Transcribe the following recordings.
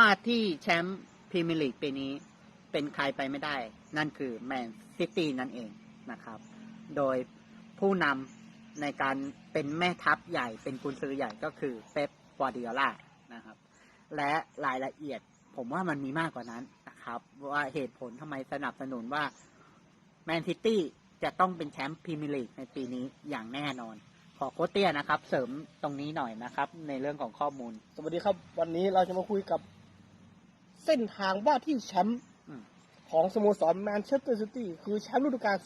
ว่าที่แชมป์พรีเมียร์ลีกปีนี้เป็นใครไปไม่ได้ นั่นคือแมนซิตี้นั่นเองนะครับ โดยผู้นำในการเป็นแม่ทัพใหญ่เป็นกุนซือใหญ่ก็คือเป๊ปกวาร์ดิโอลานะครับ และรายละเอียดผมว่ามันมีมากกว่านั้นนะครับว่าเหตุผลทำไมสนับสนุนว่าแมนซิตี้จะต้องเป็นแชมป์พรีเมียร์ลีกในปีนี้อย่างแน่นอน ขอโคชเตียนะครับ เสริมตรงนี้หน่อยนะครับ ในเรื่องของข้อมูล สวัสดีครับ วันนี้เราจะมาคุยกับ เส้นทางว่าที่แชมป์อืมของสโมสรแมนเชสเตอร์ซิตี้คือแชมป์ฤดูกาล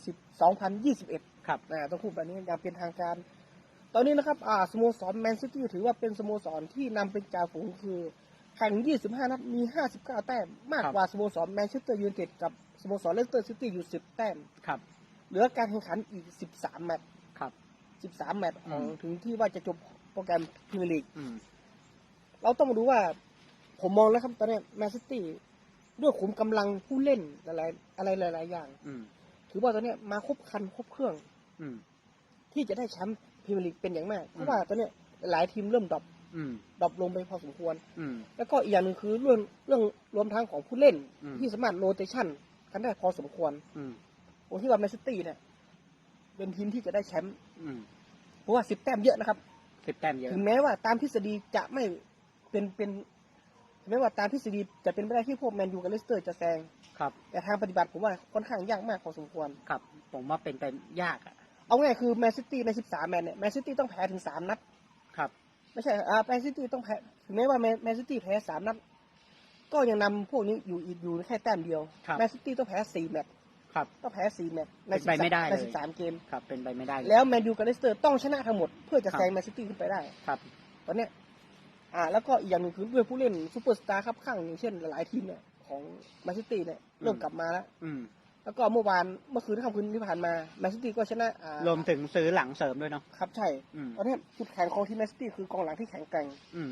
2020-2021 ครับนะต้องพูดแบบนี้อย่างเป็นทางการ ตอนนี้นะครับอ่าสโมสรแมนซิตี้ถือว่าเป็นสโมสรที่นำเป็นจ่าฝูงคือแข่ง 25 นัดมี 59 แต้ม มากครับกว่าสโมสรแมนเชสเตอร์ยูไนเต็ดกับสโมสรเลสเตอร์ซิตี้อยู่ 10 แต้มครับเหลือการแข่งขันอีก 13 แมตช์ครับ 13 แมตช์ของอืมถึงที่ว่าจะจบโปรแกรมพรีเมียร์ลีกอืมเราต้องมาดูว่า ผมมองแล้วครับตอนนี้แมนซิตี้ด้วยขุมกำลังผู้เล่นอะไรอะไรหลาย ๆ อย่าง อืมถือว่าตอนนี้มาครบครันครบเครื่อง อืมที่จะได้แชมป์พรีเมียร์ลีกเป็นอย่างมาก เพอืราะมว่าตอนนี้หลายทีมเริ่มดรอปอืมดรอปลงไปพอสมควรอืมแล้วก็อีกอย่างหนึ่งคือเรื่องเรื่องรวมทั้งของผู้เล่นอืมที่สามารถโรเตชันกันได้พอสมควรอืมผมคิดว่าแมนซิตี้เนี่ยเป็นทีมที่จะได้แชมป์อืมเพราะว่าสิบแต้มเยอะนะครับสิบแต้มเยอะถึงแม้ว่าตามทฤษฎีจะไม่เป็นเป็น ถึงแม้ว่าตามทฤษฎีจะเป็นไปได้ที่พวกแมนยูกับเลสเตอร์จะแซงครับ แต่ทางปฏิบัติผมว่าค่อนข้างยากมากพอสมควร ครับ ผมว่าเป็นไปยากอะ เอาง่ายคือแมนซิตี้ใน 13 แมตช์เนี่ยแมนซิตี้ต้องแพ้ถึง 3 นัด ครับ ไม่ใช่อ่าแมนซิตี้ต้องแพ้ถึงแม้ว่าแมนแมนซิตี้แพ้ 3 นัด ก็ยังนำพวกนี้อยู่อีกอยู่แค่แต้มเดียวครับแมนซิตี้ต้องแพ้ 4 แมตช์ครับต้องแพ้ 4 แมตช์ในเป็นไปไม่ได้ในเลย13 เกม ครับ เป็นไปไม่ได้เยแล้วแมนยูกับเลสเตอร์ต้องชนะทั้งหมดเพื่อจะครับแซงแมนซิตี้ขึ้นไปได้ ครับ ตอนเนี้ย อ่าแล้วก็อีกอย่างหนึ่งคือด้วยผู้เล่นซูเปอร์สตาร์ครับข้างอย่างเช่น หลายๆทีมเนี่ยของแมนซิตี้เนี่ยเริ่มกลับมาแล้วอืมแล้วก็เมื่อวานเมื่อคืนที่ค่ำคืนที่ผ่านมาแมนซิตี้ก็ชนะอ่ารวมถึงซื้อหลังเสริมด้วยเนาะครับใช่อืมตอนนี้จุดแข็งของทีมแมนซิตี้คือกองหลังที่แข็งแกร่งอืม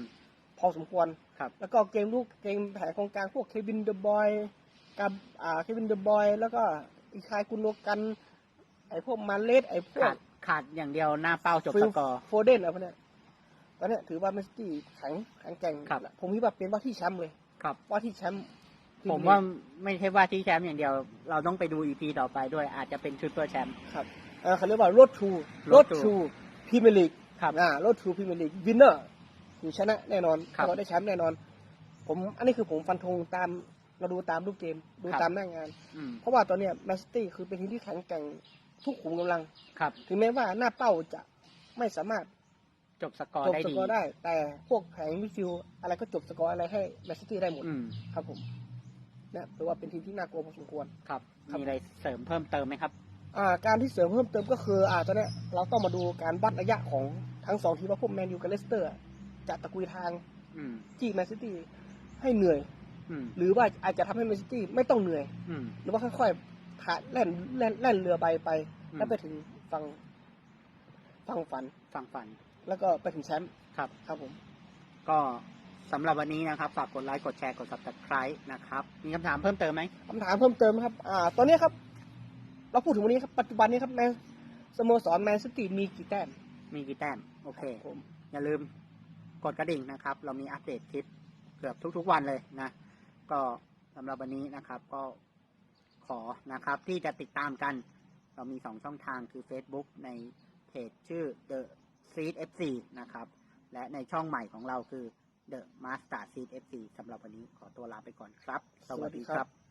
พอสมควร ครับ แล้วก็เกมลูกเกมแผงกองกลางพวกเควินเดอะบอยกับอ่าเควินเดอะบอยแล้วก็อีคายกุนโลกัน ไอ้พวกมาเลสไอ้พวขากดขาดอย่างเดียวหน้าเป้าจบฟิสลกอร์ โฟเดนอะไรพวกเนี้ย ตอนเนี้ยถือว่าแมนซิตี้แข็งแข็งแกร่งครับ ผมคิดว่าเป็นว่าที่แชมป์เลยครับ ว่าที่แชมป์ผมว่าไม่ใช่ว่าที่แชมป์อย่างเดียว เราต้องไปดูอีพีต่อไปด้วยอาจจะเป็นชุดตัวแชมป์ ครับเออเขาเรียกว่า road to Road road to to Premier League ครับ อ่า road to Premier League winner คือชนะแน่นอนครับ เราได้แชมป์แน่นอน ผมอันนี้คือผมฟันธงตามเราดูตามรูปเกมดูครับตามหน้างาน อืมเพราะว่าตอนเนี้ยแมนซิตี้คือเป็นทีมที่แข็งแกร่งทุกขุมกำลัง ครับ ถึงแม้ว่าหน้าเป้าจะไม่สามารถ จบสกอร์จบได้สดีกอร์ได้ แต่พวกแผงมิดฟิลด์อะไรก็จบสกอร์อะไรให้แมนซิตี้ได้หมดอืมครับผมนะถือว่าเป็นทีมที่น่ากลัวพอสมควร ครับ ครับ มีอะไรเสริมเพิ่มเติมไหมครับ อ่าการที่เสริมเพิ่มเติมก็คืออ่าตอนเนี้ยเราต้องมาดูการวัดระยะของทั้งสองทีมว่าพวกแมนยูกับเลสเตอร์จะตะกุยทางอืมที่แมนซิตี้ให้เหนื่อย อืม หรือว่าอาจจะทำให้แมนซิตี้ไม่ต้องเหนื่อย อืม หรือว่าค่อยๆผ่านแล่นแล่นแล่นเรือใบไป อืม แล้วไปถึงฝั่งฝั่งฝัน ฟังฝัน แล้วก็ไปถึงแชมป์ครับ ครับผม ก็สำหรับวันนี้นะครับ ฝากกดไลค์กดแชร์กด subscribe นะครับ มีคำถามเพิ่มเติมไหมคำถามเพิ่มเติมครับ อ่า ตอนนี้ครับ เราพูดถึงวันนี้ครับ ปัจจุบันนี้ครับแมนสโมสรแมนซิตี้มีกี่แต้ม มีกี่แต้ม โอเค ผม อย่าลืมกดกระดิ่งนะครับ เรามีอัปเดตคลิปเกือบทุกๆวันเลยนะ ก็สำหรับวันนี้นะครับ ก็ขอนะครับที่จะติดตามกัน เรามีสองช่องทางคือ Facebook ในเพจชื่อ The Seed FC นะครับ และในช่องใหม่ของเราคือ The Master Seed FC สำหรับวันนี้ขอตัวลาไปก่อนครับ สวัสดีครับ